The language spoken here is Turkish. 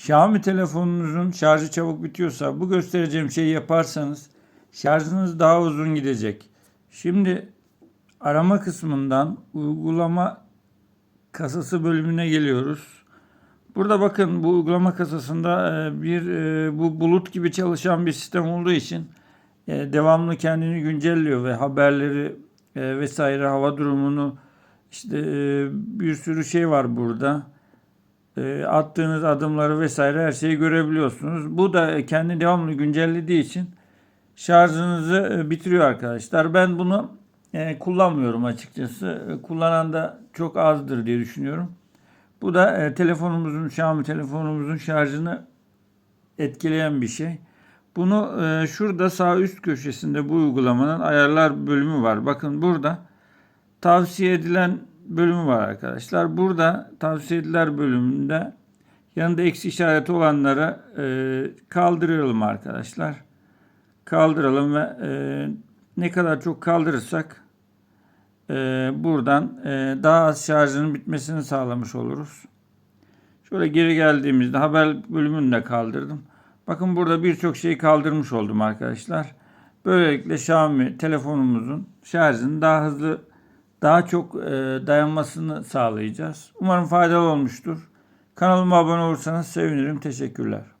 Xiaomi telefonunuzun şarjı çabuk bitiyorsa bu göstereceğim şeyi yaparsanız şarjınız daha uzun gidecek. Şimdi arama kısmından uygulama kasası bölümüne geliyoruz. Burada bakın bu uygulama kasasında e, bir e, bu bulut gibi çalışan bir sistem olduğu için e, devamlı kendini güncelliyor ve haberleri vesaire hava durumunu işte bir sürü şey var burada. E, attığınız adımları vesaire her şeyi görebiliyorsunuz. Bu da kendi devamlı güncellediği için şarjınızı e, bitiriyor arkadaşlar. Ben bunu e, kullanmıyorum açıkçası. E, Kullanan da çok azdır diye düşünüyorum. Bu da telefonumuzun, Xiaomi telefonumuzun şarjını etkileyen bir şey. Bunu şurada sağ üst köşesinde bu uygulamanın ayarlar bölümü var. Bakın burada tavsiye edilen bölümü var arkadaşlar. Burada tavsiye edilen bölümünde yanında eksi işareti olanları e, kaldıralım arkadaşlar. Kaldıralım ve e, ne kadar çok kaldırırsak e, buradan e, daha az şarjının bitmesini sağlamış oluruz. Şöyle geri geldiğimizde haber bölümünü de kaldırdım. Bakın burada birçok şeyi kaldırmış oldum arkadaşlar. Böylelikle Xiaomi telefonumuzun şarjını daha hızlı, daha çok e, dayanmasını sağlayacağız. Umarım faydalı olmuştur. Kanalıma abone olursanız sevinirim. Teşekkürler.